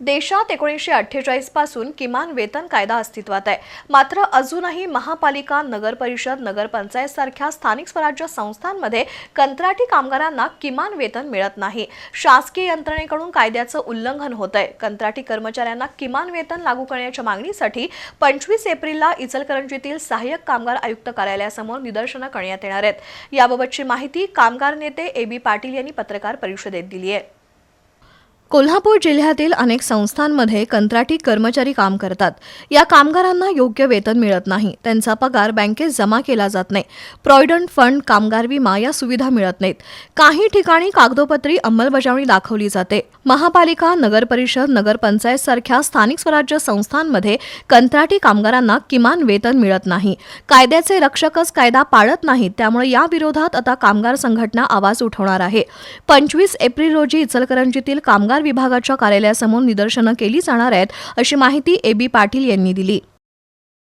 देशात एकोणीसशे अठ्ठेचाळीसपासून किमान वेतन कायदा अस्तित्वात आहे. मात्र अजूनही महापालिका नगर परिषद नगरपंचायत सारख्या स्थानिक स्वराज्य संस्थांमध्ये कंत्राटी कामगारांना किमान वेतन मिळत नाही. शासकीय यंत्रणेकडून कायद्याचं उल्लंघन होत आहे कंत्राटी कर्मचाऱ्यांना किमान वेतन लागू करण्याच्या मागणीसाठी पंचवीस एप्रिलला इचलकरंजीतील सहाय्यक कामगार आयुक्त कार्यालयासमोर निदर्शनं करण्यात येणार आहेत. याबाबतची माहिती कामगार नेते ए बी पाटील यांनी पत्रकार परिषदेत दिली आहे. कोल्हापूर जिल्ह्यातील अनेक संस्थांमध्ये कंत्राटी कर्मचारी काम करतात. या कामगारांना योग्य वेतन मिळत नाही. त्यांचा पगार बँकेत जमा केला जात नाही. प्रॉव्हिडंट फंड कामगार विमा या सुविधा मिळत नाहीत. काही ठिकाणी कागदोपत्री अंमलबजावणी दाखवली जाते. महापालिका नगरपरिषद नगरपंचायत सारख्या स्थानिक स्वराज्य संस्थांमध्ये कंत्राटी कामगारांना किमान वेतन मिळत नाही. कायद्याचे रक्षकच कायदा पाळत नाहीत. त्यामुळे या विरोधात आता कामगार संघटना आवाज उठवणार आहे. पंचवीस एप्रिल रोजी इचलकरंजीतील कामगार विभागाच्या कार्यालयासमोर निदर्शनं केली जाणार आहेत अशी माहिती ए बी पाटील यांनी दिली.